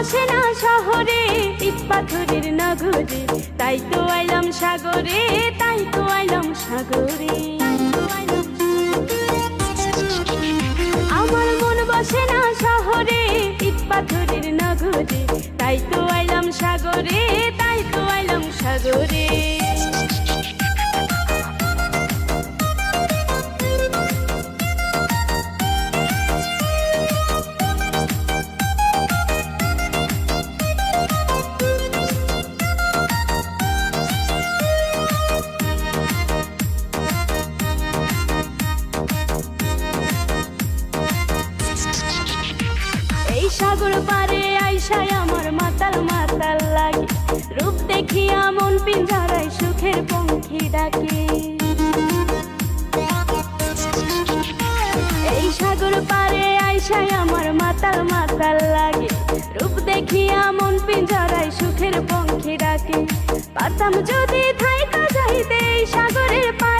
বসে না শহরে, ইট পাথরের নগরে। তাই তো আইলাম সাগরে, তাই তো আইলাম সাগরে। আমার মন বসে না শহরে, ইট পাথরের নগরে। তাই তো আইলাম সাগরে সাগর পারে আইসায় আমার মাতাল মাতাল লাগে। রূপ দেখিয়া মন পিঞ্জারায় সুখের পঙ্খী ডাকে। এই সাগর পারে আইসায় আমার মাতাল মাতাল লাগে। রূপ দেখিয়া মন পিঞ্জারায় সুখের পঙ্খী ডাকে। পাতাম যদি থাইকা যাইতে এই সাগরের পারে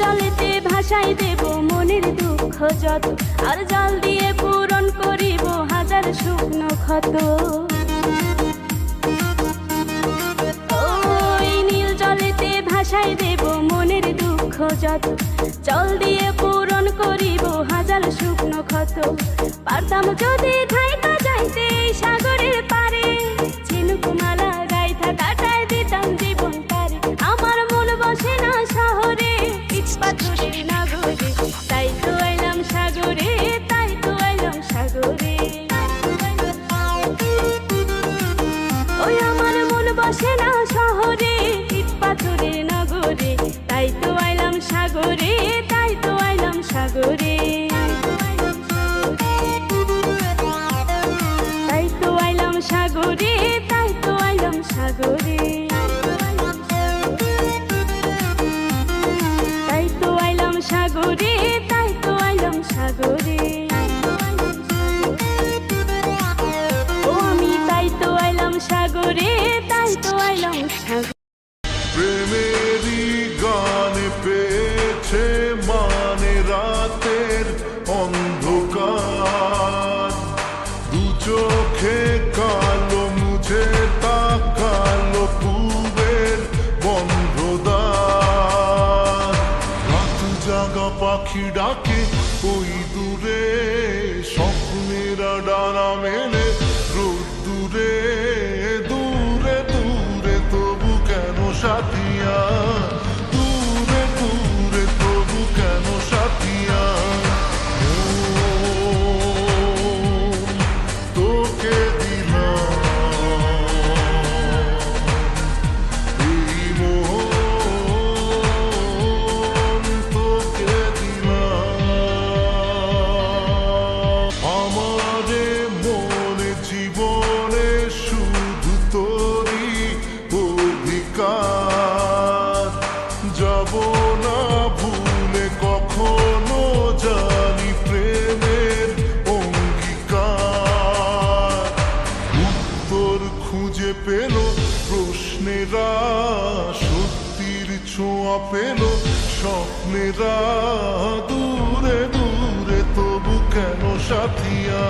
জলেতে ভাসাই দেব মনের দুঃখ যত। আর জল দিয়ে পূরণ করিব হাজার শুকনো ক্ষত। ভাসাই দেব মনের দুঃখ যত। জল দিয়ে পূরণ করিব হাজার শুকনো ক্ষত। পারতাম যদি থাইকা যাইতে, সাগরের বসে না শহরে, ইট পাথরের নগরে। তাই তো আইলাম সাগরে, তাই তো আইলাম সাগরে। তাই তো আইলাম সাগরে, তাই তো আইলাম সাগরে। তাই তো আইলাম সাগরে, তাই তো আইলাম সাগরে। সাগরে রাতের অন্ধকার। দু চোখে কালো মুঝে তাকালো পূবের বন্ধদার রাত জাগা পাখি ডাকে ওই দূরে, স্বপ্নেরা ডানা মেলে রোদ্দুরে। দূরে দূরে, তবু কেন সাথিয়া? দূরে দূরে, তবু কেন পেল প্রশ্নেরা সত্যির ছোঁয়া পেল স্বপ্নেরা দূরে দূরে তবু কেন সাথিয়া